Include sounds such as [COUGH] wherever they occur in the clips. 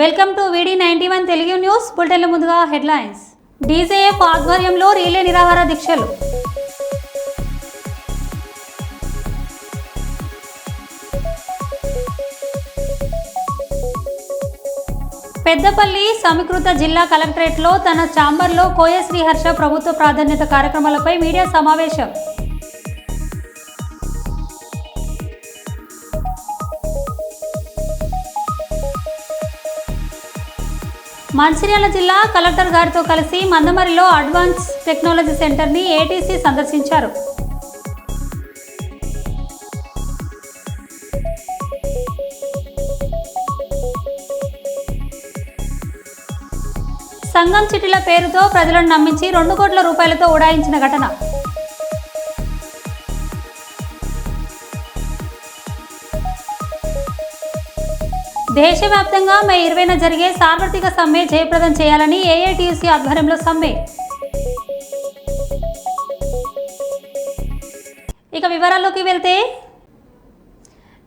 Welcome to వీడి ninety one Telugu news బులెటిన్ల ముందుగా హెడ్లైన్స్ డీజేఎఫ్ ఆధ్వర్యంలో రీలే నిరాహార దీక్షలు. పెద్దపల్లి సమీకృత జిల్లా కలెక్టరేట్లో తన ఛాంబర్లో కోయ శ్రీహర్ష ప్రభుత్వ ప్రాధాన్యత కార్యక్రమాలపై మీడియా సమావేశం. మంచిర్యాల జిల్లా కలెక్టర్ గారితో కలిసి మందమరిలో అడ్వాన్స్ టెక్నాలజీ సెంటర్ని ఏటీసీ సందర్శించారు. సంఘం చిటిల పేరుతో ప్రజలను నమ్మించి రెండు కోట్ల రూపాయలతో ఉడాయించిన ఘటన. దేశవ్యాప్తంగా మే ఇరవైన జరిగే సార్వత్రిక సమ్మె జయప్రదం చేయాలని ఏఐటీయూసీ ఆధ్వర్యంలో సమ్మె. ఇక వివరాల్లోకి వెళ్తే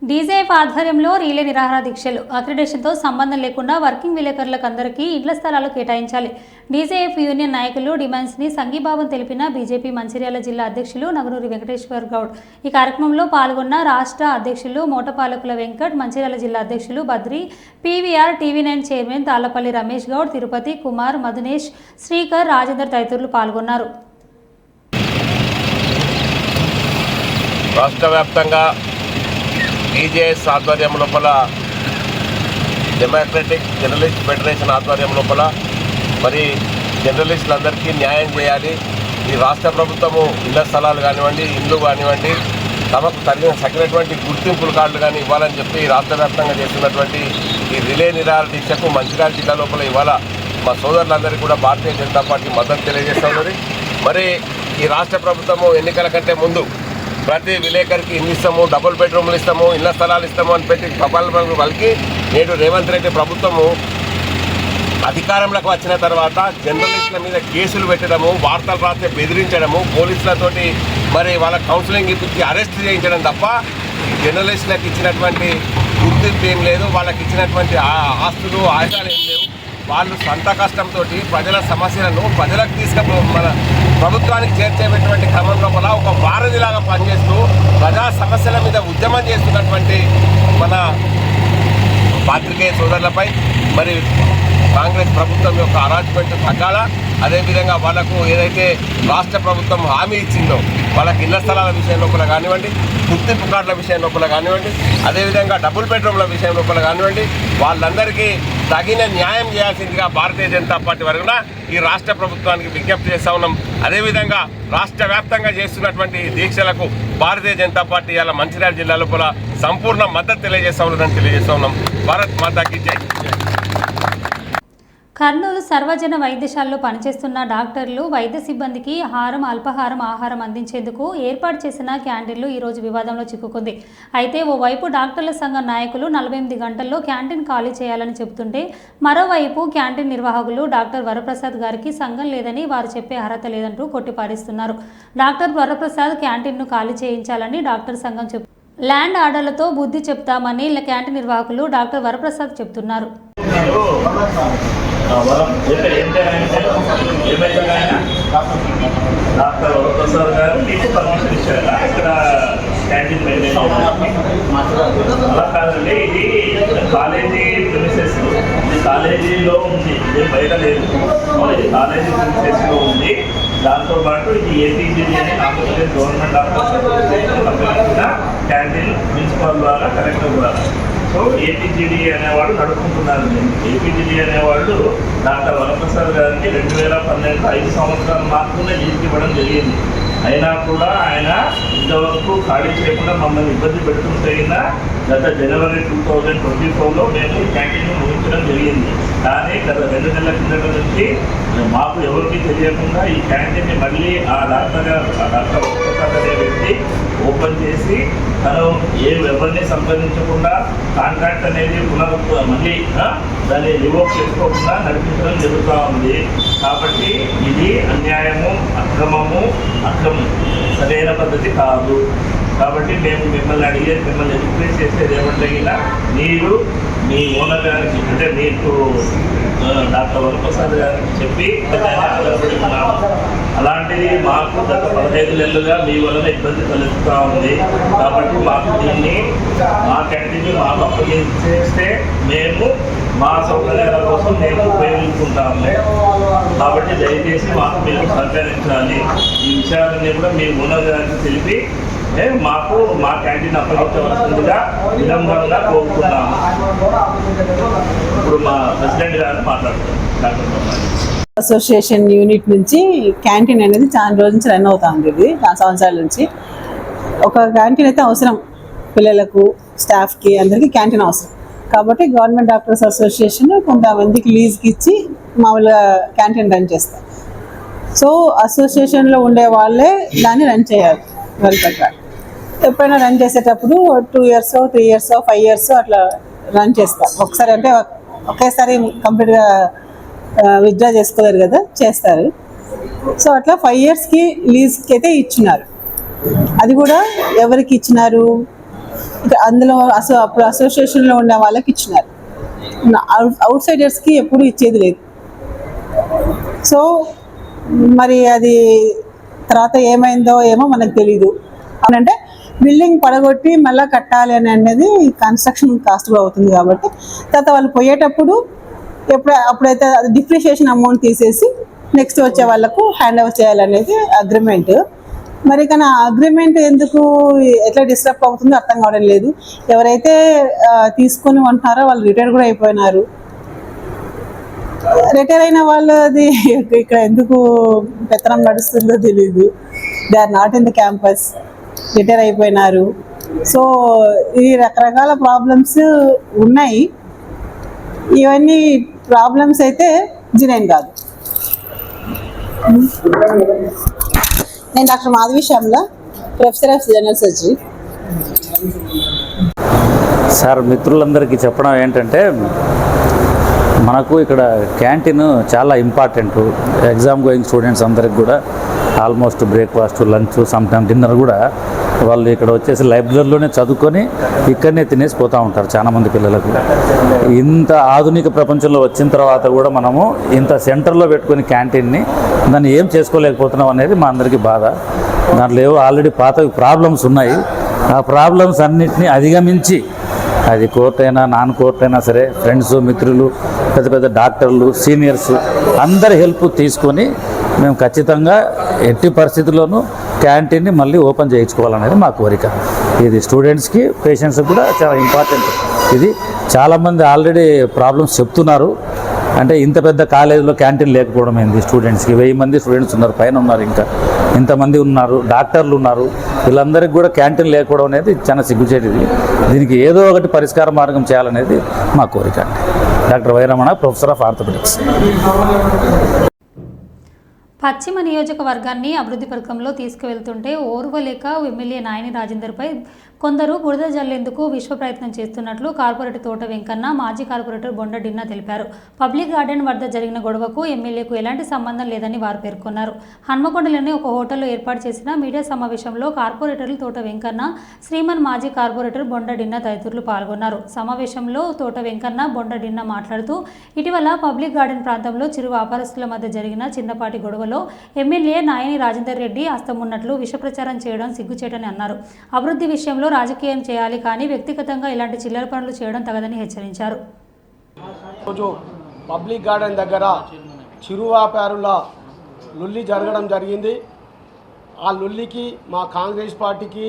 డీజేఎఫ్ ఆధ్వర్యంలో రీలే నిరాహార దీక్షలు అక్రిడేషన్తో సంబంధం లేకుండా వర్కింగ్ విలేకరులకు అందరికీ ఇండ్ల స్థలాలు కేటాయించాలి. డీజేఎఫ్ యూనియన్ నాయకులు డిమాండ్స్ని సంఘీభావం తెలిపిన బీజేపీ మంచిర్యాల జిల్లా అధ్యక్షులు నగనూరి వెంకటేశ్వర్ గౌడ్. ఈ కార్యక్రమంలో పాల్గొన్న రాష్ట్ర అధ్యక్షులు మోటపాలకుల వెంకట్ మంచిర్యాల జిల్లా అధ్యక్షులు Badri PVR TV nine chairman Tallapalli Ramesh Goud Tirupati Kumar Madhunesh Srikar Rajender తదితరులు పాల్గొన్నారు. రాష్ట్ర వ్యాప్తంగా బీజేఎస్ ఆధ్వర్యం లోపల డెమోక్రటిక్ జర్నలిస్ట్ ఫెడరేషన్ ఆధ్వర్యం లోపల మరి జర్నలిస్టులందరికీ న్యాయం చేయాలి. ఈ రాష్ట్ర ప్రభుత్వము ఇళ్ళ స్థలాలు కానివ్వండి ఇండ్లు కానివ్వండి తమకు తగిన తగినటువంటి గుర్తింపుల కార్డులు కానీ ఇవ్వాలని చెప్పి రాష్ట్ర వ్యాప్తంగా చేస్తున్నటువంటి ఈ రిలే నిరాహార దీక్షకు మంచిర్యాల జిల్లా లోపల ఇవాళ మా సోదరులందరికీ కూడా భారతీయ జనతా పార్టీ మద్దతు తెలియజేస్తూ ఉన్నది. మరి ఈ రాష్ట్ర ప్రభుత్వము ఎన్నికల కంటే ముందు ప్రతి విలేకరికి ఇన్ని ఇస్తాము డబుల్ బెడ్రూమ్లు ఇస్తాము ఇళ్ళ స్థలాలు ఇస్తాము అని పెట్టి ప్రబలం వాళ్ళకి నేడు రేవంత్ రెడ్డి ప్రభుత్వము అధికారంలోకి వచ్చిన తర్వాత జర్నలిస్టుల మీద కేసులు పెట్టడము వార్తలు రాస్తే బెదిరించడము పోలీసులతోటి మరి వాళ్ళ కౌన్సిలింగ్ ఇప్పించి అరెస్ట్ చేయించడం తప్ప జర్నలిస్టులకు ఇచ్చినటువంటి గుర్తింపు ఏం లేదు వాళ్ళకి ఇచ్చినటువంటి ఆస్తులు ఆయుధాలు ఏం లేవు. వాళ్ళు సొంత కష్టంతో ప్రజల సమస్యలను ప్రజలకు తీసుకపో మన ప్రభుత్వానికి చేర్చేటువంటి క్రమం లోపల ఒక వారధిలాగా పనిచేస్తూ ప్రజా సమస్యల మీద ఉద్యమం చేస్తున్నటువంటి మన పాత్రికేయ సోదరులపై మరి కాంగ్రెస్ ప్రభుత్వం యొక్క అరాజ్మెంట్ తగ్గాల? అదేవిధంగా వాళ్ళకు ఏదైతే రాష్ట్ర ప్రభుత్వం హామీ ఇచ్చిందో వాళ్ళకి ఇళ్ళ స్థలాల విషయం లోపల కానివ్వండి గుర్తింపు కార్డుల విషయం లోపల కానివ్వండి అదేవిధంగా డబుల్ బెడ్రూమ్ల విషయం లోపల కానివ్వండి వాళ్ళందరికీ తగిన న్యాయం చేయాల్సిందిగా భారతీయ జనతా పార్టీ వరకున ఈ రాష్ట్ర ప్రభుత్వానికి విజ్ఞప్తి చేస్తా ఉన్నాం. అదేవిధంగా రాష్ట్ర వ్యాప్తంగా చేస్తున్నటువంటి దీక్షలకు భారతీయ జనతా పార్టీ ఇలా మంచిర్యాల జిల్లా లోపల సంపూర్ణ మద్దతు తెలియజేస్తా ఉన్నారని తెలియజేస్తా ఉన్నాం. భారత్ మాతాకి జై. కర్నూలు సర్వజన వైద్యశాలలో పనిచేస్తున్న డాక్టర్లు వైద్య సిబ్బందికి ఆహారం అల్పాహారం ఆహారం అందించేందుకు ఏర్పాటు చేసిన క్యాంటీన్లు ఈరోజు వివాదంలో చిక్కుకుంది. అయితే ఓవైపు డాక్టర్ల సంఘం నాయకులు నలభై ఎనిమిది గంటల్లో క్యాంటీన్ ఖాళీ చేయాలని చెబుతుంటే మరోవైపు క్యాంటీన్ నిర్వాహకులు డాక్టర్ వరప్రసాద్ గారికి సంఘం లేదని వారు చెప్పే అర్హత లేదంటూ కొట్టిపారేస్తున్నారు. డాక్టర్ వరప్రసాద్ క్యాంటీన్ను ఖాళీ చేయించాలని డాక్టర్ సంఘం చెబుతుంది ల్యాండ్ ఆర్డర్లతో బుద్ధి చెప్తామని క్యాంటీన్ నిర్వాహకులు డాక్టర్ వరప్రసాద్ చెబుతున్నారు. వరం ఇక్కడ ఏంటంటే ఏమైతే ఆయన డాక్టర్ వరప్రసాద్ గారు మీకు పర్మిషన్ ఇచ్చారా ఇక్కడ క్యాంటీన్ మెయింటైన్ అలా కాదండి ఇది కాలేజీ ప్రిమిసెస్ ఇది కాలేజీలో ఉంది ఇది బయట లేదు ఇది కాలేజీ ప్రిమిసెస్లో ఉంది దాంతో పాటు ఇది ఏపీజీడీ అని Andhra Pradesh government office canteen principal ద్వారా కలెక్టర్ ద్వారా సో ఏపీజీడీ అనేవాడు నడుపుకుంటున్నారు ఏపీజీడీ అనేవాళ్ళు డాక్టర్ వరప్రసాద్ గారికి రెండు వేల పన్నెండు ఐదు సంవత్సరాలు మాత్రమే లీజుకి ఇవ్వడం జరిగింది. అయినా కూడా ఆయన ఇంతవరకు ఖాళీ చేయకుండా మమ్మల్ని ఇబ్బంది పెడుతుంటే గత జనవరి టూ థౌజండ్ ట్వంటీ ఫోర్లో మేము ఈ ముగించడం జరిగింది. కానీ గత రెండు నెలల కిందట నుంచి మాకు ఎవరికి తెలియకుండా ఈ క్యాంటీన్ని మళ్ళీ ఆ డాక్టర్ గారు ఆ డాక్టర్ వ్యక్తి ఓపెన్ చేసి తను ఏ ఎవరిని సంప్రదించకుండా కాంట్రాక్ట్ అనేది పునరుద్ధ మళ్ళీ దాన్ని రివోక్ చేసుకోకుండా నడిపించడం జరుగుతూ ఉంది. కాబట్టి ఇది అన్యాయము అక్రమము అక్రమం. సరైన పద్ధతి కాదు. కాబట్టి మేము మిమ్మల్ని అడిగేది మిమ్మల్ని ఎక్స్ప్లెయిన్ చేసేది ఏమంటే ఇలా మీరు మీ ఓనర్ గారికి అంటే మీకు డాక్టర్ వరప్రసాద్ గారికి చెప్పి దాన్ని అలాంటిది మాకు గత పదహైదు నెలలుగా మీ వలన ఇబ్బంది కలుగుతూ ఉంది. కాబట్టి మాకు దీన్ని మా క్యాంటీన్ మాకు అప్పగించేస్తే మేము మా సౌకర్యాల కోసం మేము ఉపయోగించుకుంటాము. కాబట్టి దయచేసి మాకు మీరు సహకరించాలి. ఈ విషయాలన్నీ కూడా మీ ఓనర్ గారికి తెలిపి మాకు మా క్యాంటీన్ అప్పగించవలసిందిగా విలంబంగా కోరుకున్నాము ఇప్పుడు మా ప్రెసిడెంట్ గారు మాట్లాడుతున్నారు. అసోసియేషన్ యూనిట్ నుంచి క్యాంటీన్ అనేది చాలా రోజుల నుంచి రన్ అవుతా ఇది చాలా సంవత్సరాల నుంచి. ఒక క్యాంటీన్ అయితే అవసరం పిల్లలకు స్టాఫ్కి అందరికీ క్యాంటీన్ అవసరం. కాబట్టి గవర్నమెంట్ డాక్టర్స్ అసోసియేషన్ కొంతమందికి లీజ్కి ఇచ్చి మామూలుగా క్యాంటీన్ రన్ చేస్తారు. సో అసోసియేషన్లో ఉండే వాళ్ళే దాన్ని రన్ చేయాలి. వాళ్ళ ప్రకారం ఎప్పుడైనా రన్ చేసేటప్పుడు two years three years five years అట్లా రన్ చేస్తారు ఒకసారి అంటే ఒకేసారి కంప్లీట్గా విత్డ్రా చేసుకోలేరు కదా చేస్తారు. సో అట్లా ఫైవ్ ఇయర్స్కి లీజ్కి అయితే ఇచ్చినారు. అది కూడా ఎవరికి ఇచ్చినారు? అందులో అసో అప్పుడు అసోసియేషన్లో ఉన్న వాళ్ళకి ఇచ్చినారు. అవుట్ సైడర్స్కి ఎప్పుడు ఇచ్చేది లేదు. సో మరి అది తర్వాత ఏమైందో ఏమో మనకు తెలీదు. అవునంటే బిల్డింగ్ పడగొట్టి మళ్ళీ కట్టాలి అని అనేది కన్స్ట్రక్షన్ కాస్ట్లో అవుతుంది కాబట్టి తర్వాత వాళ్ళు పోయేటప్పుడు ఎప్పుడు అప్పుడైతే డిప్రిషియేషన్ అమౌంట్ తీసేసి నెక్స్ట్ వచ్చే వాళ్ళకు హ్యాండ్ ఓవర్ చేయాలనేది అగ్రిమెంట్ మరి కానీ ఆ అగ్రిమెంట్ ఎందుకు ఎట్లా డిస్టర్బ్ అవుతుందో అర్థం కావడం లేదు. ఎవరైతే తీసుకొని ఉంటున్నారో వాళ్ళు రిటైర్ కూడా అయిపోయినారు. రిటైర్ అయిన వాళ్ళది [LAUGHS] ఇక్కడ ఎందుకు పెత్తనం నడుస్తుందో తెలియదు they are not in the campus retire అయిపోయినారు. సో ఈ రకరకాల ప్రాబ్లమ్స్ ఉన్నాయి. ఇవన్నీ ప్రాబ్లమ్స్ అయితే జినైన్ కాదు. నేను doctor Madhavi Shyamala professor of general surgery sir మిత్రులందరికీ చెప్పడం ఏంటంటే మనకు ఇక్కడ క్యాంటీన్ చాలా ఇంపార్టెంట్ ఎగ్జామ్ గోయింగ్ స్టూడెంట్స్ అందరికి కూడా. Almost breakfast lunch sometime dinner కూడా వాళ్ళు ఇక్కడ వచ్చేసి లైబ్రరీలోనే చదువుకొని ఇక్కడనే తినేసి పోతూ ఉంటారు చాలామంది పిల్లలకు. ఇంత ఆధునిక ప్రపంచంలో వచ్చిన తర్వాత కూడా మనము ఇంత సెంటర్లో పెట్టుకొని క్యాంటీన్ని దాన్ని ఏం చేసుకోలేకపోతున్నాం అనేది మా అందరికీ బాధ. దాంట్లో ఏవో ఆల్రెడీ పాత ప్రాబ్లమ్స్ ఉన్నాయి. ఆ ప్రాబ్లమ్స్ అన్నిటినీ అధిగమించి అది కోర్ట్ అయినా నాన్ కోర్ట్ అయినా సరే ఫ్రెండ్స్ మిత్రులు పెద్ద పెద్ద డాక్టర్లు సీనియర్స్ అందరి హెల్ప్ తీసుకొని మేము ఖచ్చితంగా ఎట్టి పరిస్థితుల్లోనూ క్యాంటీన్ని మళ్ళీ ఓపెన్ చేయించుకోవాలనేది మా కోరిక. ఇది స్టూడెంట్స్కి పేషెంట్స్కి కూడా చాలా ఇంపార్టెంట్. ఇది చాలామంది ఆల్రెడీ ప్రాబ్లమ్స్ చెప్తున్నారు. అంటే ఇంత పెద్ద కాలేజీలో క్యాంటీన్ లేకపోవడం ఏంది స్టూడెంట్స్కి? వెయ్యి మంది స్టూడెంట్స్ ఉన్నారు పైన ఉన్నారు ఇంకా. ఇంతమంది ఉన్నారు డాక్టర్లు ఉన్నారు. వీళ్ళందరికీ కూడా క్యాంటీన్ లేకపోవడం అనేది చాలా సిగ్గుచేటిది. దీనికి ఏదో ఒకటి పరిష్కార మార్గం చేయాలనేది మా కోరిక డాక్టర్ వైరమణ ప్రొఫెసర్ ఆఫ్ ఆర్థోపెడిక్స్. పశ్చిమ నియోజకవర్గాన్ని అభివృద్ధి పథకంలో తీసుకువెళ్తుంటే ఓర్వలేక ఎమ్మెల్యే నాయని రాజేందర్పై కొందరు బురద జల్లేందుకు విశ్వ ప్రయత్నం చేస్తున్నట్లు కార్పొరేటర్ తోట వెంకన్న మాజీ కార్పొరేటర్ బొండ డిన్నా తెలిపారు. పబ్లిక్ గార్డెన్ వద్ద జరిగిన గొడవకు ఎమ్మెల్యేకు ఎలాంటి సంబంధం లేదని వారు పేర్కొన్నారు. హన్మకొండలోని ఒక హోటల్లో ఏర్పాటు చేసిన మీడియా సమావేశంలో కార్పొరేటర్లు తోట వెంకన్న శ్రీమన్ మాజీ కార్పొరేటర్ బొండ డిన్నా తదితరులు పాల్గొన్నారు. సమావేశంలో తోట వెంకన్న బొండ డిన్నా మాట్లాడుతూ ఇటీవల పబ్లిక్ గార్డెన్ ప్రాంతంలో చిరు వ్యాపారస్తుల మధ్య జరిగిన చిన్నపాటి గొడవలో ఎమ్మెల్యే నాయని రాజేందర్ రెడ్డి అస్తమున్నట్లు విష ప్రచారం చేయడం సిగ్గుచేటని అన్నారు. అభివృద్ధి విషయంలో రాజకీయం చేయాలి కానీ వ్యక్తిగతంగా ఇలాంటి చిల్లర పనులు చేయడం తగదని హెచ్చరించారు. రోజు పబ్లిక్ గార్డెన్ దగ్గర చిరు వ్యాపారుల లుల్లి జరగడం జరిగింది. ఆ లొల్లికి మా కాంగ్రెస్ పార్టీకి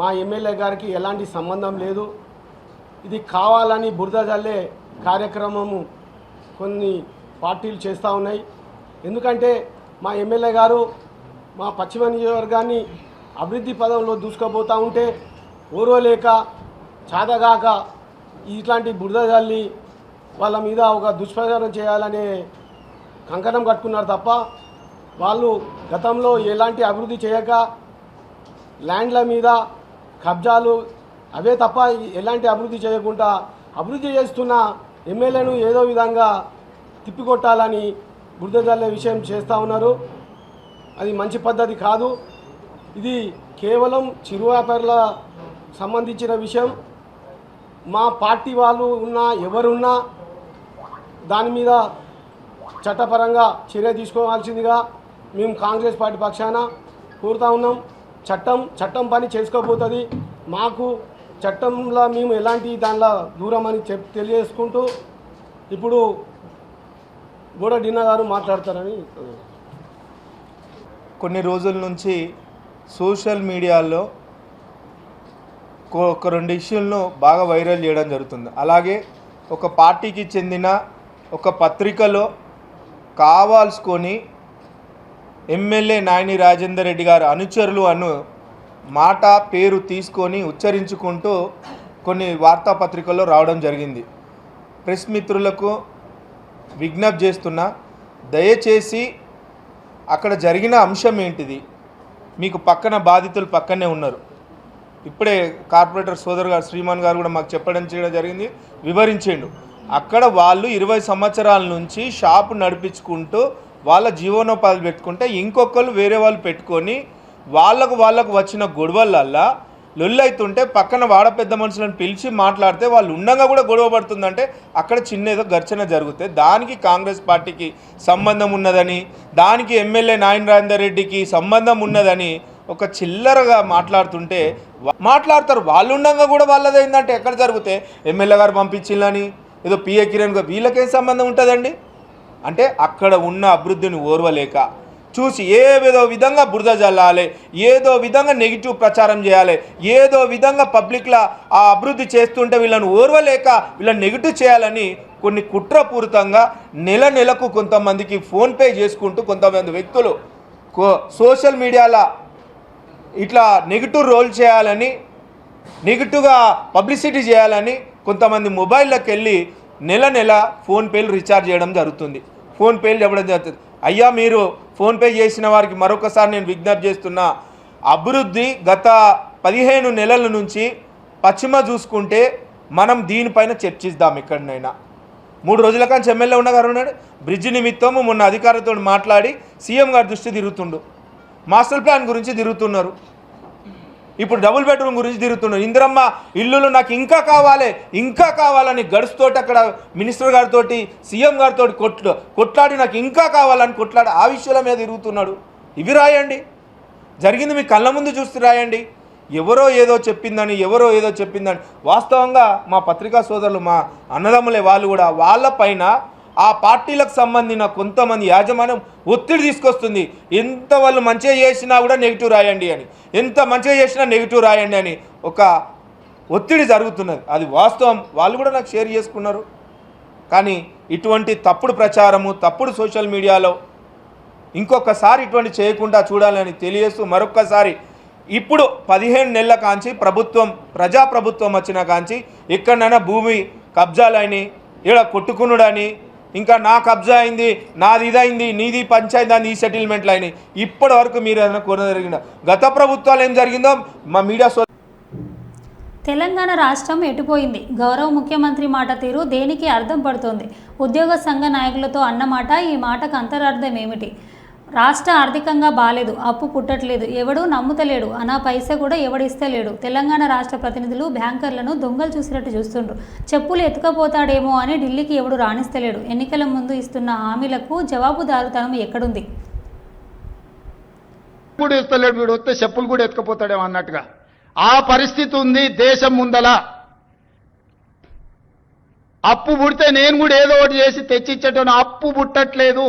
మా ఎమ్మెల్యే గారికి ఎలాంటి సంబంధం లేదు. ఇది కావాలని బురద జల్లే కార్యక్రమము కొన్ని పార్టీలు చేస్తూ ఉన్నాయి. ఎందుకంటే మా ఎమ్మెల్యే గారు మా పశ్చిమ నియోజకవర్గాన్ని అభివృద్ధి పదంలో దూసుకుపోతూ ఉంటే ఓర్వలేక చాదగాక ఇట్లాంటి బురద జల్లి వాళ్ళ మీద ఒక దుష్ప్రచారం చేయాలనే కంకణం కట్టుకున్నారు తప్ప వాళ్ళు గతంలో ఎలాంటి అభివృద్ధి చేయక ల్యాండ్ల మీద కబ్జాలు అవే తప్ప ఎలాంటి అభివృద్ధి చేయకుండా అభివృద్ధి చేస్తున్న ఎమ్మెల్యేను ఏదో విధంగా తిప్పికొట్టాలని బురద జల్లే విషయం చేస్తూ ఉన్నారు. అది మంచి పద్ధతి కాదు. ఇది కేవలం చిరు వ్యాపారుల సంబంధించిన విషయం. మా పార్టీ వాళ్ళు ఉన్నా ఎవరున్నా దాని మీద చట్టపరంగా చర్య తీసుకోవాల్సిందిగా మేము కాంగ్రెస్ పార్టీ పక్షాన కోరుతా ఉన్నాం. చట్టం చట్టం పని చేసుకోబోతుంది. మాకు చట్టంలో మేము ఎలాంటి దానిలో దూరం అని చెప్ తెలియజేసుకుంటూ ఇప్పుడు గోడ డిన్నా గారు మాట్లాడతారని కొన్ని రోజుల నుంచి సోషల్ మీడియాలో ఒక రెండు ఇష్యూలను బాగా వైరల్ చేయడం జరుగుతుంది. అలాగే ఒక పార్టీకి చెందిన ఒక పత్రికలో కావాల్సుకొని ఎమ్మెల్యే నాయని రాజేందర్ రెడ్డి గారు అనుచరులు అను మాట పేరు తీసుకొని ఉచ్చరించుకుంటూ కొన్ని వార్తాపత్రికల్లో రావడం జరిగింది. ప్రెస్ మిత్రులకు విజ్ఞప్తి చేస్తున్నా దయచేసి అక్కడ జరిగిన అంశం ఏంటిది? మీకు పక్కన బాధితులు పక్కనే ఉన్నారు. ఇప్పుడే కార్పొరేటర్ సోదరు గారు శ్రీమాన్ గారు కూడా మాకు చెప్పడం చేయడం జరిగింది. వివరించిండు. అక్కడ వాళ్ళు ఇరవై సంవత్సరాల నుంచి షాపు నడిపించుకుంటూ వాళ్ళ జీవనోపాధి పెట్టుకుంటే ఇంకొకరు వేరే వాళ్ళు పెట్టుకొని వాళ్ళకు వాళ్ళకు వచ్చిన గొడవలల్లా లొల్లైతుంటే పక్కన వాడ పెద్ద మనుషులను పిలిచి మాట్లాడితే వాళ్ళు ఉండగా కూడా గొడవ పడుతుందంటే అక్కడ చిన్న ఏదో ఘర్షణ జరుగుతుంది దానికి కాంగ్రెస్ పార్టీకి సంబంధం ఉన్నదని దానికి ఎమ్మెల్యే నాయన రెడ్డికి సంబంధం ఉన్నదని ఒక చిల్లరగా మాట్లాడుతుంటే మాట్లాడతారు. వాళ్ళు ఉండగా కూడా వాళ్ళది ఏంటంటే ఎక్కడ జరిగితే ఎమ్మెల్యే గారు పంపించిందని ఏదో పిఏ కిరణ్ గారు వీళ్ళకేం సంబంధం ఉంటుందండి? అంటే అక్కడ ఉన్న అభివృద్ధిని ఓర్వలేక చూసి ఏదో విధంగా బురద జల్లాలి ఏదో విధంగా నెగిటివ్ ప్రచారం చేయాలి ఏదో విధంగా పబ్లిక్లో ఆ అభివృద్ధి చేస్తుంటే వీళ్ళని ఓర్వలేక వీళ్ళని నెగిటివ్ చేయాలని కొన్ని కుట్రపూరితంగా నెల నెలకు కొంతమందికి ఫోన్పే చేసుకుంటూ కొంతమంది వ్యక్తులు కో- సోషల్ మీడియాలో ఇట్లా నెగిటివ్ రోల్ చేయాలని నెగిటివ్గా పబ్లిసిటీ చేయాలని కొంతమంది మొబైల్లోకి వెళ్ళి నెల నెల ఫోన్పేలు రీఛార్జ్ చేయడం జరుగుతుంది. ఫోన్పేలు చెప్పడం జరుగుతుంది. అయ్యా మీరు ఫోన్పే చేసిన వారికి మరొకసారి నేను విజ్ఞప్తి చేస్తున్నా. అభివృద్ధి గత పదిహేను నెలల నుంచి పశ్చిమ చూసుకుంటే మనం దీనిపైన చర్చిద్దాం ఎక్కడినైనా. మూడు రోజుల కానీ ఎమ్మెల్యే ఉన్న గారు ఉన్నాడు. బ్రిడ్జ్ నిమిత్తం మొన్న అధికారులతో మాట్లాడి సీఎం గారి దృష్టి తిరుగుతుండు. మాస్టర్ ప్లాన్ గురించి తిరుగుతున్నారు. ఇప్పుడు డబుల్ బెడ్రూమ్ గురించి తిరుగుతున్నారు. ఇందిరమ్మ ఇల్లులు నాకు ఇంకా కావాలి ఇంకా కావాలని గడుస్తోటి అక్కడ మినిస్టర్ గారితో సీఎం గారితో కొట్లు కొట్లాడి నాకు ఇంకా కావాలని కొట్లాడి ఆ విషయాల మీద తిరుగుతున్నాడు. ఇవి రాయండి. జరిగింది మీ కళ్ళ ముందు చూస్తే రాయండి. ఎవరో ఏదో చెప్పిందని ఎవరో ఏదో చెప్పిందని. వాస్తవంగా మా పత్రికా సోదరులు మా అన్నదమ్ములే వాళ్ళు కూడా వాళ్ళ పైన ఆ పార్టీలకు సంబంధించిన కొంతమంది యాజమాన్యం ఒత్తిడి తీసుకొస్తుంది. ఎంత వాళ్ళు మంచిగా చేసినా కూడా నెగిటివ్ రాయండి అని. ఎంత మంచిగా చేసినా నెగిటివ్ రాయండి అని ఒక ఒత్తిడి జరుగుతున్నది. అది వాస్తవం. వాళ్ళు కూడా నాకు షేర్ చేసుకున్నారు. కానీ ఇటువంటి తప్పుడు ప్రచారము తప్పుడు సోషల్ మీడియాలో ఇంకొకసారి ఇటువంటి చేయకుండా చూడాలని తెలియజేస్తూ మరొక్కసారి ఇప్పుడు పదిహేను నెలల కాంచి ప్రభుత్వం ప్రజాప్రభుత్వం వచ్చిన కాంచి ఎక్కడైనా భూమి కబ్జాలని ఇక్కడ కొట్టుకునుడని ఇంకా నా కబ్జా అయింది నాది ఇదైంది నీది పంచాయతీ అని ఈ సెటిల్మెంట్లు అయినాయి ఇప్పటి వరకు మీరు ఏదైనా కొన జరిగిందా? గత ప్రభుత్వాలు ఏం జరిగిందో మా మీడియా సో తెలంగాణ రాష్ట్రం ఎటుపోయింది? గౌరవ ముఖ్యమంత్రి మాట తీరు దేనికి అర్థం పడుతోంది? ఉద్యోగ సంఘ నాయకులతో అన్నమాట ఈ మాటకు అంతరార్థం ఏమిటి? రాష్ట్ర ఆర్థికంగా బాలేదు అప్పు పుట్టట్లేదు ఎవడూ నమ్ముతలేడు అనా పైసా కూడా ఎవడిస్తలేడు. తెలంగాణ రాష్ట్ర ప్రతినిధులు బ్యాంకర్లను దొంగలు చూసినట్టు చూస్తుండ్రు. చెప్పులు ఎత్తుకపోతాడేమో అని ఢిల్లీకి ఎవడు రాణిస్తలేడు. ఎన్నికల ముందు ఇస్తున్న హామీలకు జవాబుదారుతనం ఎక్కడుంది? కూడా ఇస్తలేడు వీడు వస్తే చెప్పులు కూడా ఎత్తుకపోతాడేమో అన్నట్టుగా. ఆ పరిస్థితి ఉంది దేశం ముందల. అప్పు పుడితే నేను కూడా ఏదో ఒకటి చేసి తెచ్చిచ్చేటోను అప్పు పుట్టట్లేదు.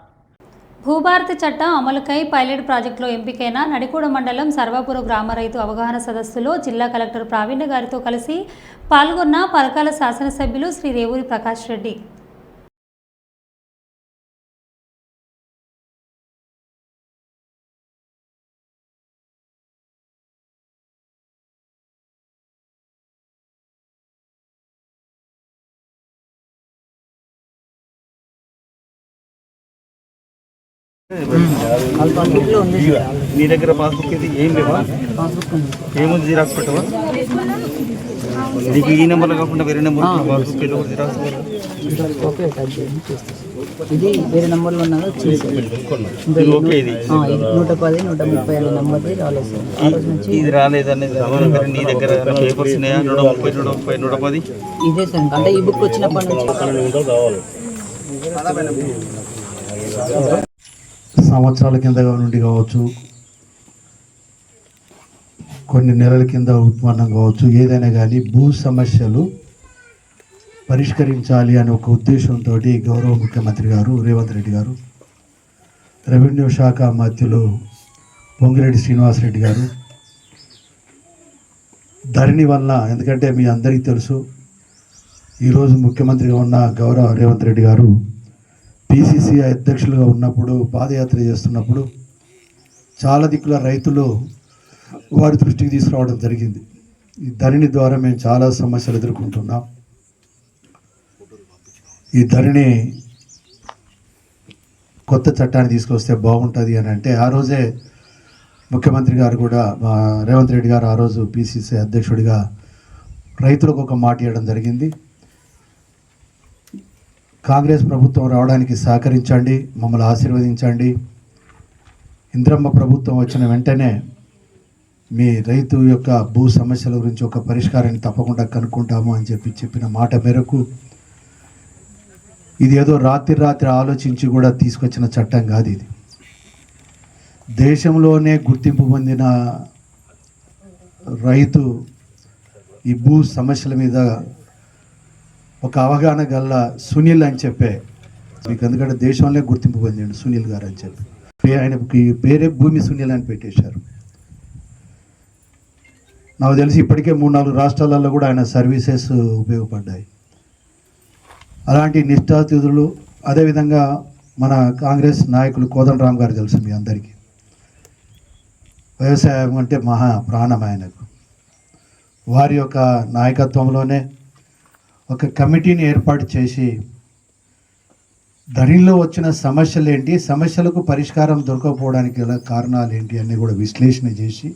భూభారతి చట్టం అమలుకై పైలట్ ప్రాజెక్టులో ఎంపికైన నడికూడ మండలం సర్వాపుర గ్రామ రైతు అవగాహన సదస్సులో జిల్లా కలెక్టర్ ప్రావీణ్య గారితో కలిసి పాల్గొన్న పరకాల శాసనసభ్యులు శ్రీ రేవూరి ప్రకాష్ రెడ్డి. నీ దగ్గర పాస్బుక్ ఇది ఏం లేవా? ఏముంది జిరాక్స్ పెట్టవా? నీకు ఈ నెంబర్లో కాకుండా వేరే నెంబర్ పాస్బుక్ ఏదో జిరాక్స్ ఇది వేరే నెంబర్లో ఉన్నదో చూసి. ఇది ఓకే నూట పది నూట ముప్పై అనే నెంబర్ది రాలేదు. ఇది రాలేదనేది నీ దగ్గర పేపర్స్ ఉన్నాయా? నూట ముప్పై నూట ముప్పై నూట పది? ఇదే సార్. అంటే ఈ బుక్ వచ్చినప్పటి నుంచి సంవత్సరాల కింద నుండి కావచ్చు కొన్ని నెలల కింద ఉత్పన్నం కావచ్చు ఏదైనా కానీ భూ సమస్యలు పరిష్కరించాలి అనే ఒక ఉద్దేశంతో గౌరవ ముఖ్యమంత్రి గారు రేవంత్ రెడ్డి గారు రెవెన్యూ శాఖ మధ్యలో పొంగిరెడ్డి శ్రీనివాసరెడ్డి గారు ధరణి వల్ల ఎందుకంటే మీ అందరికీ తెలుసు ఈరోజు ముఖ్యమంత్రిగా ఉన్న గౌరవ రేవంత్ రెడ్డి గారు పిసిసి అధ్యక్షులుగా ఉన్నప్పుడు పాదయాత్ర చేస్తున్నప్పుడు చాలా దిక్కుల రైతులు వారి దృష్టికి తీసుకురావడం జరిగింది. ఈ ధరణి ద్వారా మేము చాలా సమస్యలు ఎదుర్కొంటున్నాం. ఈ ధరణి కొత్త చట్టాన్ని తీసుకొస్తే బాగుంటుంది అని అంటే ఆ రోజే ముఖ్యమంత్రి గారు కూడా మా రేవంత్ రెడ్డి గారు ఆ రోజు పిసిసి అధ్యక్షుడిగా రైతులకు ఒక మాట ఇవ్వడం జరిగింది. కాంగ్రెస్ ప్రభుత్వం రావడానికి సహకరించండి మమ్మల్ని ఆశీర్వదించండి. ఇంద్రమ్మ ప్రభుత్వం వచ్చిన వెంటనే మీ రైతు యొక్క భూ సమస్యల గురించి ఒక పరిష్కారాన్ని తప్పకుండా కనుక్కుంటాము అని చెప్పి చెప్పిన మాట మేరకు ఇది ఏదో రాత్రి రాత్రి ఆలోచించి కూడా తీసుకొచ్చిన చట్టం కాదు ఇది. దేశంలోనే గుర్తింపు పొందిన రైతు ఈ భూ సమస్యల మీద ఒక అవగాహన గల్ల సునీల్ అని చెప్పే మీకు ఎందుకంటే దేశంలో గుర్తింపు పొందిండు సునీల్ గారు అని చెప్పి. ఆయన ఆయనకి పేరే భూమి సునీల్ అని పెట్టేశారు. నాకు తెలిసి ఇప్పటికే మూడు నాలుగు రాష్ట్రాలలో కూడా ఆయన సర్వీసెస్ ఉపయోగపడ్డాయి. అలాంటి నిష్ఠాతిథులు అదేవిధంగా మన కాంగ్రెస్ నాయకులు కోదండరామ్ గారు తెలుసు మీ అందరికీ. వ్యవసాయం అంటే మహా ప్రాణం ఆయనకు. వారి యొక్క నాయకత్వంలోనే ఒక కమిటీని ఏర్పాటు చేసి ధరణిలో వచ్చిన సమస్యలు ఏంటి? సమస్యలకు పరిష్కారం దొరకకపోవడానికి గల కారణాలు ఏంటి అన్నీ కూడా విశ్లేషణ చేసి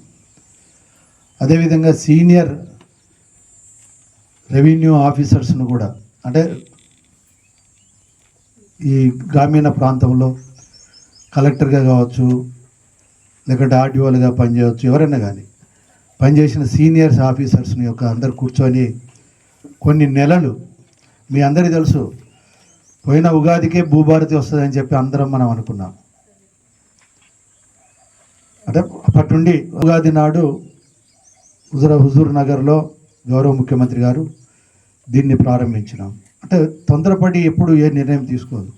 అదేవిధంగా సీనియర్ రెవెన్యూ ఆఫీసర్స్ను కూడా అంటే ఈ గ్రామీణ ప్రాంతంలో కలెక్టర్గా కావచ్చు లేకుంటే ఆర్డీఓలుగా పనిచేయవచ్చు ఎవరైనా కానీ పనిచేసిన సీనియర్స్ ఆఫీసర్స్ని యొక్క అందరు కూర్చొని కొన్ని నెలలు. మీ అందరికీ తెలుసు పోయిన ఉగాదికే భూభారతి వస్తుందని చెప్పి అందరం మనం అనుకున్నాం. అంటే అప్పటి నుండి ఉగాది నాడు హుజుర హుజూర్ నగర్లో గౌరవ ముఖ్యమంత్రి గారు దీన్ని ప్రారంభించినాం. అంటే తొందరపడి ఎప్పుడు ఏ నిర్ణయం తీసుకోదు.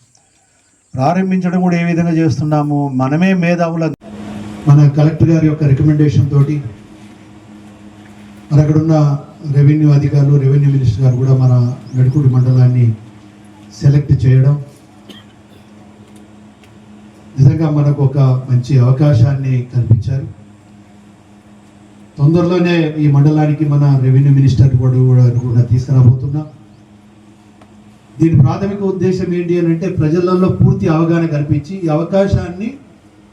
ప్రారంభించడం కూడా ఏ విధంగా చేస్తున్నాము? మనమే మేధావుల మన కలెక్టర్ గారి యొక్క రికమెండేషన్ తోటి మరి అక్కడ ఉన్న రెవెన్యూ అధికారులు రెవెన్యూ మినిస్టర్ గారు కూడా మన నడుకుడి మండలాన్ని సెలెక్ట్ చేయడం. నిజంగా మనకు ఒక మంచి అవకాశాన్ని కల్పించారు. తొందరలోనే ఈ మండలానికి మన రెవెన్యూ మినిస్టర్ కూడా కూడా తీసుకురాబోతున్నాం. దీని ప్రాథమిక ఉద్దేశం ఏంటి అని అంటే ప్రజలలో పూర్తి అవగాహన కల్పించి ఈ అవకాశాన్ని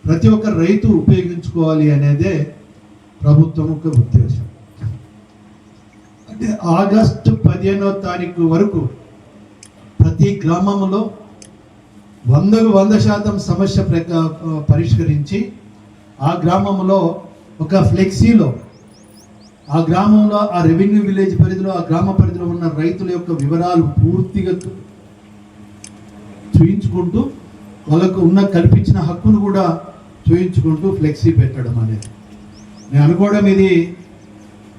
ప్రతి ఒక్క రైతు ఉపయోగించుకోవాలి అనేదే ప్రభుత్వం యొక్క ఉద్దేశం. ఆగస్టు పదిహేనో తారీఖు వరకు ప్రతి గ్రామంలో వందకు వంద శాతం సమస్య ప్రక పరిష్కరించి ఆ గ్రామంలో ఒక ఫ్లెక్సీలో ఆ గ్రామంలో ఆ రెవెన్యూ విలేజ్ పరిధిలో ఆ గ్రామ పరిధిలో ఉన్న రైతుల యొక్క వివరాలు పూర్తిగా చూయించుకుంటూ వాళ్ళకు ఉన్న కల్పించిన హక్కును కూడా చూయించుకుంటూ ఫ్లెక్సీ పెట్టడం అనేది. నేను అనుకోవడం ఇది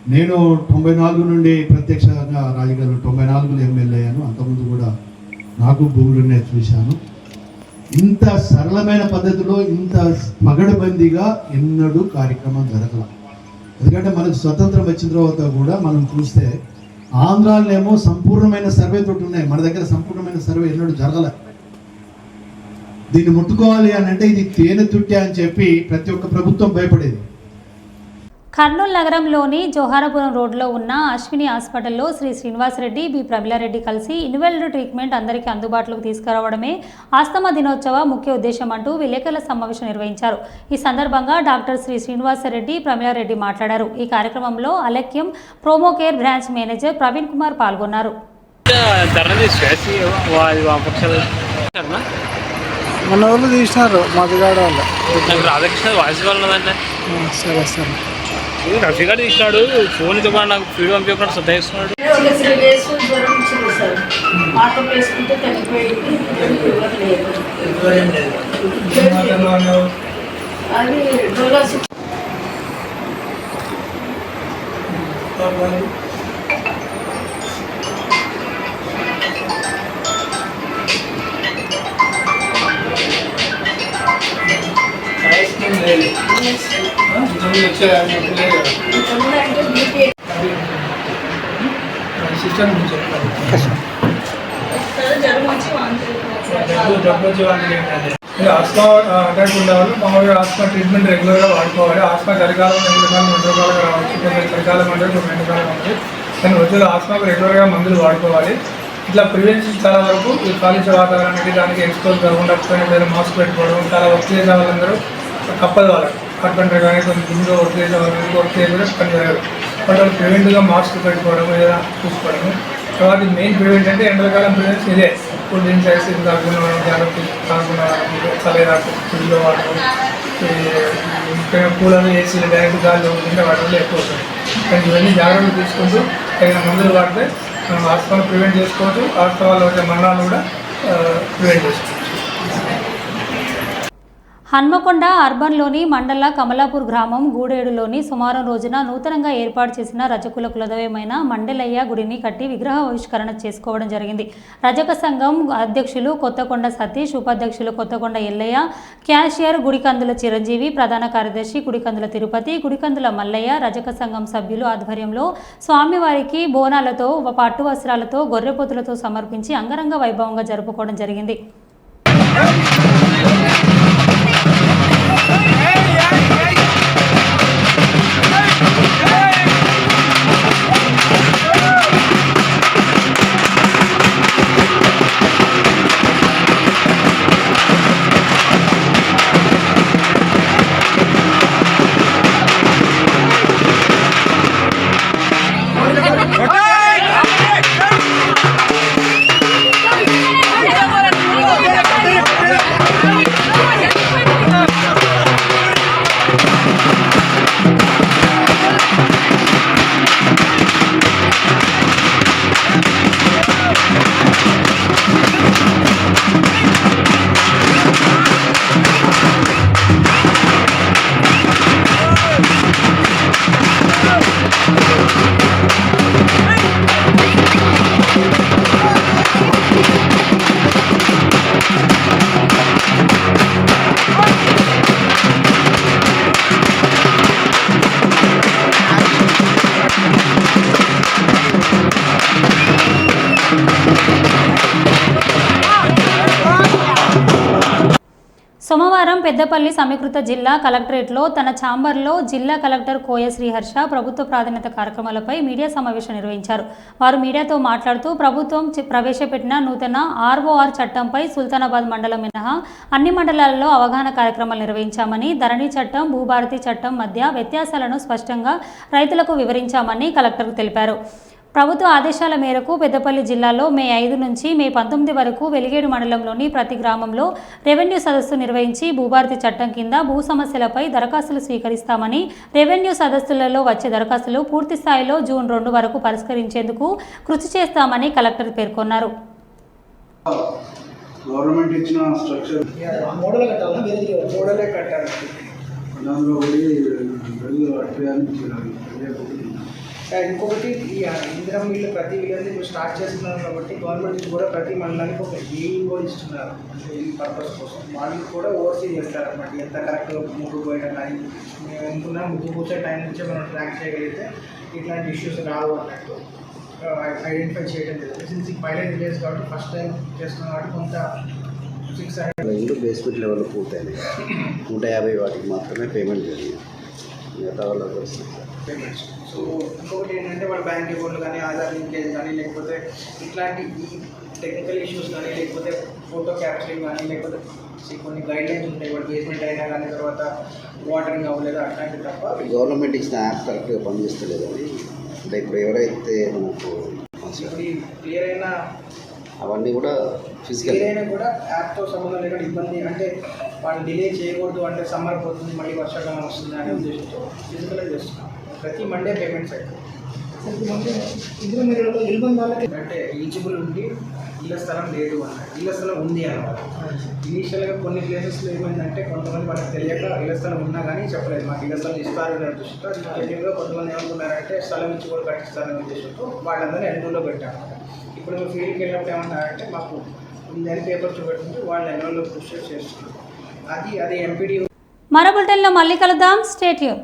నేను తొంభై నాలుగు నుండి ప్రత్యక్షంగా రాజకీయాలు తొంభై నాలుగులో ఎమ్మెల్యే అయ్యాను. అంతకుముందు కూడా నాకు భూములునే చూశాను. ఇంత సరళమైన పద్ధతిలో ఇంత పగడబందీగా ఎన్నడూ కార్యక్రమం జరగల. ఎందుకంటే మనకు స్వతంత్రం వచ్చిన తర్వాత కూడా మనం చూస్తే ఆంధ్రాలోనేమో సంపూర్ణమైన సర్వే తోటి ఉన్నాయి. మన దగ్గర సంపూర్ణమైన సర్వే ఎన్నడూ జరగలే. దీన్ని ముట్టుకోవాలి అని అంటే ఇది తేనె తుట్టె అని చెప్పి ప్రతి ఒక్క ప్రభుత్వం భయపడేది. కర్నూలు నగరంలోని జోహారపురం రోడ్లో ఉన్న అశ్విని హాస్పిటల్లో శ్రీ శ్రీనివాసరెడ్డి బి ప్రమిలారెడ్డి కలిసి ఇన్వెల్డ్ ట్రీట్మెంట్ అందరికీ అందుబాటులోకి తీసుకురావడమే ఆస్తమా దినోత్సవ ముఖ్య ఉద్దేశం అంటూ విలేకరుల సమావేశం నిర్వహించారు. ఈ సందర్భంగా డాక్టర్ శ్రీ శ్రీనివాసరెడ్డి ప్రమిలారెడ్డి మాట్లాడారు. ఈ కార్యక్రమంలో అలక్యం promo care branch manager Praveen Kumar పాల్గొన్నారు. మన వాళ్ళు తీసినారు మధుగాడ వాళ్ళు రాధాకృష్ణ వాయిస్ ఉన్నదంటే. సరే సరే. రఫీ గారు తీసినాడు ఫోన్ ఇది కూడా నాకు ఫీడ్ పంపించకుండా శ్రద్ధ చేస్తున్నాడు. డోలా సిక్స్ అంటే బీపీ వచ్చి వాంతి ఆస్మా అటాక్ ఉండే వాళ్ళు మామూలుగా ఆస్మా ట్రీట్మెంట్ రెగ్యులర్గా వాడుకోవాలి ఆస్మా చలికాలం ఎండాకాలం ఎండాకాలం రావచ్చు కొంచెం చలికాలం అంటే కొంచెం ఎండాకాలం అంటే కానీ వచ్చే ఆస్మాకు రెగ్యులర్గా మందులు వాడుకోవాలి ఇట్లా ప్రివెన్షన్ చాలా వరకు ఈ కాలుష్య వాతావరణానికి దానికి ఎక్స్పోజ్ కాకుండా మాస్క్ పెట్టుకోవడం చాలా వర్క్ చేసే వాళ్ళందరూ తప్పదు వాళ్ళకి కార్పెంటర్ కానీ కొంచెం జిమ్లో వర్క్ చేసే వాళ్ళు వర్క్ చేయకుండా పని జరగదు. బట్ వాళ్ళు ప్రివెంట్గా మాస్క్ పెట్టుకోవడం ఏదైనా చూసుకోవడము. తర్వాత మెయిన్ ప్రివెంట్ అంటే ఎండాకాలం ప్రివెంట్స్ ఇదే. కూల్ డ్రింక్స్ ఐస్ క్రీమ్ జాగ్రత్త తాగుకున్న వాళ్ళం చలేరాకు ఫ్రిడ్జ్లో వాడడం ఈ కూలర్ ఏసీలు డైరెక్ట్ గాలి ఉంటే వాటిలో ఎక్కువ అవుతుంది కానీ ఇవన్నీ జాగ్రత్తలు తీసుకుంటూ తగిన మందులు వాడితే మనం వాస్తవాన్ని ప్రివెంట్ చేసుకోవచ్చు. వాస్తవాల్లో వచ్చే మరణాలు కూడా ప్రివెంట్ చేసుకోవచ్చు. హన్మకొండ అర్బన్లోని మండల కమలాపూర్ గ్రామం గూడేడులోని సుమారం రోజున నూతనంగా ఏర్పాటు చేసిన రజకుల కులదైవమైన మండలయ్య గుడిని కట్టి విగ్రహ ఆవిష్కరణ చేసుకోవడం జరిగింది. రజక సంఘం అధ్యక్షులు కొత్తకొండ సతీష్ ఉపాధ్యక్షులు కొత్తకొండ ఎల్లయ్య క్యాషియర్ గుడికందుల చిరంజీవి ప్రధాన కార్యదర్శి గుడికందుల తిరుపతి గుడికందుల మల్లయ్య రజక సంఘం సభ్యులు ఆధ్వర్యంలో స్వామివారికి బోనాలతో పట్టు వస్త్రాలతో గొర్రెపోతులతో సమర్పించి అంగరంగ వైభవంగా జరుపుకోవడం జరిగింది. పెద్దపల్లి సమీకృత జిల్లా కలెక్టరేట్లో తన ఛాంబర్లో జిల్లా కలెక్టర్ కోయ శ్రీహర్ష ప్రభుత్వ ప్రాధాన్యత కార్యక్రమాలపై మీడియా సమావేశం నిర్వహించారు. వారు మీడియాతో మాట్లాడుతూ ప్రభుత్వం ప్రవేశపెట్టిన నూతన ఆర్ఓఆర్ చట్టంపై సుల్తానాబాద్ మండలం మినహా అన్ని మండలాల్లో అవగాహన కార్యక్రమాలు నిర్వహించామని ధరణి చట్టం భూభారతి చట్టం మధ్య వ్యత్యాసాలను స్పష్టంగా రైతులకు వివరించామని కలెక్టర్కు తెలిపారు. ప్రభుత్వ ఆదేశాల మేరకు పెద్దపల్లి జిల్లాలో మే ఐదు నుంచి మే పంతొమ్మిది వరకు వెలిగేడు మండలంలోని ప్రతి గ్రామంలో రెవెన్యూ సదస్సు నిర్వహించి భూభారతి చట్టం కింద భూ సమస్యలపై దరఖాస్తులు స్వీకరిస్తామని రెవెన్యూ సదస్సులలో వచ్చే దరఖాస్తులు పూర్తి స్థాయిలో జూన్ రెండు వరకు పరిష్కరించేందుకు కృషి చేస్తామని కలెక్టర్ పేర్కొన్నారు. గవర్నమెంట్ ఇచ్చిన స్ట్రక్చర్ మోడల్ కట్టాలా. వేరే మోడలే కట్టాలి దానిలో వెళ్ళు ఇంకొకటి ఈ ఇందిరం వీళ్ళు ప్రతి విలేజ్ ఇప్పుడు స్టార్ట్ చేస్తున్నారు కాబట్టి గవర్నమెంట్ కూడా ప్రతి మండలానికి ఒక ఏఈఓ ఇస్తున్నారు. అంటే ఈ పర్పస్ కోసం. వాళ్ళు కూడా ఓవర్సీ చేస్తారు అనమాట ఎంత కరెక్ట్ ముగ్గు పోయడం కానీ మేము అనుకున్నా ముగ్గు పూసే టైం నుంచే మనం ట్రాక్ చేయగలిగితే ఇట్లాంటి ఇష్యూస్ రావు అన్నట్టు. ఐడెంటిఫై చేయడం జరిగింది సిన్స్ ఈ పైలట్ విలేజ్ కాబట్టి ఫస్ట్ టైం చేస్తున్నాం కాబట్టి కొంత సిక్స్ రెండు బేస్మెంట్ లెవెల్లో పూర్తయినాయి నూట యాభై వాటికి మాత్రమే పేమెంట్ జరిగింది. మిగతా వాళ్ళకి పేమెంట్స్ సో ఇంకొకటి ఏంటంటే వాళ్ళ బ్యాంక్ అకౌంట్లు కానీ ఆధార్ లింకేజ్ కానీ లేకపోతే ఇట్లాంటి ఈ టెక్నికల్ ఇష్యూస్ కానీ లేకపోతే ఫోటో క్యాప్చరింగ్ కానీ లేకపోతే కొన్ని గైడ్ లైన్స్ ఉంటాయి. వాళ్ళు బేస్మెంట్ అయినా కానీ తర్వాత వాటరింగ్ అవ్వలేదు? అట్లాంటివి తప్ప గవర్నమెంట్ ఇచ్చిన యాప్ కరెక్ట్గా పనిచేస్తలేదు అని అంటే ఇప్పుడు ఎవరైతే మనకు క్లియర్ అయిన అవన్నీ కూడా ఫిజికల్ అయినా కూడా యాప్తో సంబంధం లేకుండా ఇబ్బంది. అంటే వాళ్ళు డిలే చేయకూడదు అంటే సమ్మర్ పోతుంది మళ్ళీ వర్షాకాలం వస్తుంది అనే ఉద్దేశంతో ఫిజికల్గా చేస్తున్నాం ప్రతి మండే పేమెంట్స్ అయితే ఇందులో మీరు అంటే ఎలిజిబుల్ ఉండి ఇళ్ళ స్థలం లేదు అన్నారు ఇళ్ళ స్థలం ఉంది అన్నమాట. ఇనీషియల్గా కొన్ని ప్లేసెస్లో ఏమైందంటే కొంతమంది మనకు తెలియక ఇళ్ళ స్థలం ఉన్నా కానీ చెప్పలేదు. మాకు ఇళ్ళ స్థలం ఇస్తారు అనే ఉద్దేశంతో జెన్యున్గా కొంతమంది ఏమనుకున్నారంటే స్థలం ఇచ్చి కూడా కట్టిస్తారనే ఉద్దేశంతో వాళ్ళందరినీ ఎన్రోల్లో పెట్టాము ఇప్పుడు మేము ఫీల్డ్కి వెళ్ళినప్పుడు ఏమన్నారంటే మాకు ఉందని పేపర్ చూపెడుతుంటే వాళ్ళు ఎన్రోల్లో పుష్ చేస్తున్నారు. అది అది ఎంపీడీ మరో బులెటిన్లో మళ్ళీ కలుద్దాం. స్టేట్యూన్